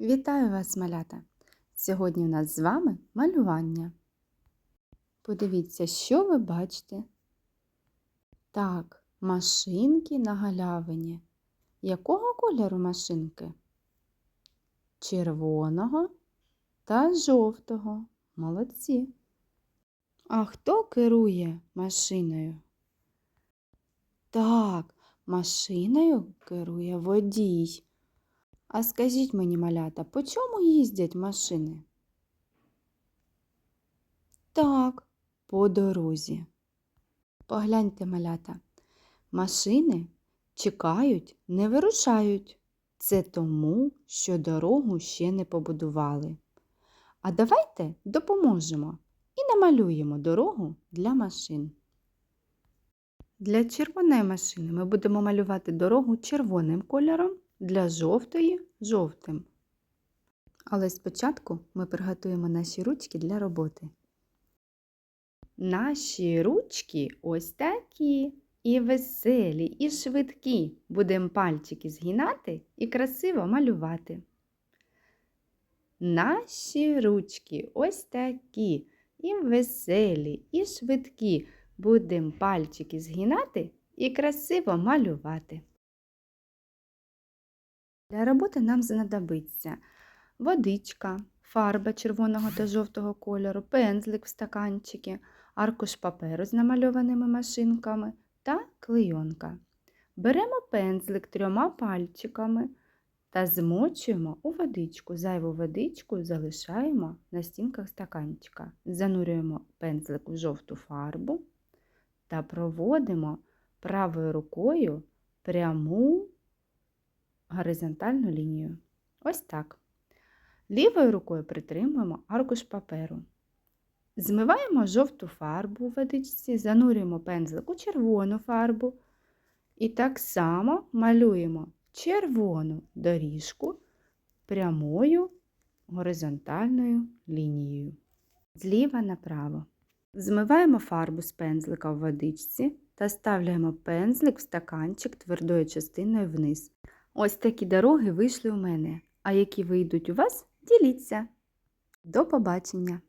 Вітаю вас, малята! Сьогодні у нас з вами малювання. Подивіться, що ви бачите. Так, машинки на галявині. Якого кольору машинки? Червоного та жовтого. Молодці. А хто керує машиною? Так, машиною керує водій. А скажіть мені, малята, по чому їздять машини? Так, по дорозі. Погляньте, малята, машини чекають, не вирушають. Це тому, що дорогу ще не побудували. А давайте допоможемо і намалюємо дорогу для машин. Для червоної машини ми будемо малювати дорогу червоним кольором, для жовтої жовтим. Але спочатку ми приготуємо наші ручки для роботи. Наші ручки ось такі і веселі, і швидкі. Будемо пальчики згинати і красиво малювати. Наші ручки ось такі і веселі, і швидкі. Будемо пальчики згинати і красиво малювати. Для роботи нам знадобиться водичка, фарба червоного та жовтого кольору, пензлик в стаканчики, аркуш паперу з намальованими машинками та клейонка. Беремо пензлик трьома пальчиками та змочуємо у водичку. Зайву водичку залишаємо на стінках стаканчика. Занурюємо пензлик у жовту фарбу та проводимо правою рукою пряму горизонтальну лінію. Ось так. Лівою рукою притримуємо аркуш паперу. Змиваємо жовту фарбу у водичці, занурюємо пензлик у червону фарбу. І так само малюємо червону доріжку прямою горизонтальною лінією. Зліва направо. Змиваємо фарбу з пензлика в водичці та ставляємо пензлик в стаканчик твердою частиною вниз. Ось такі дороги вийшли у мене. А які вийдуть у вас, діліться. До побачення!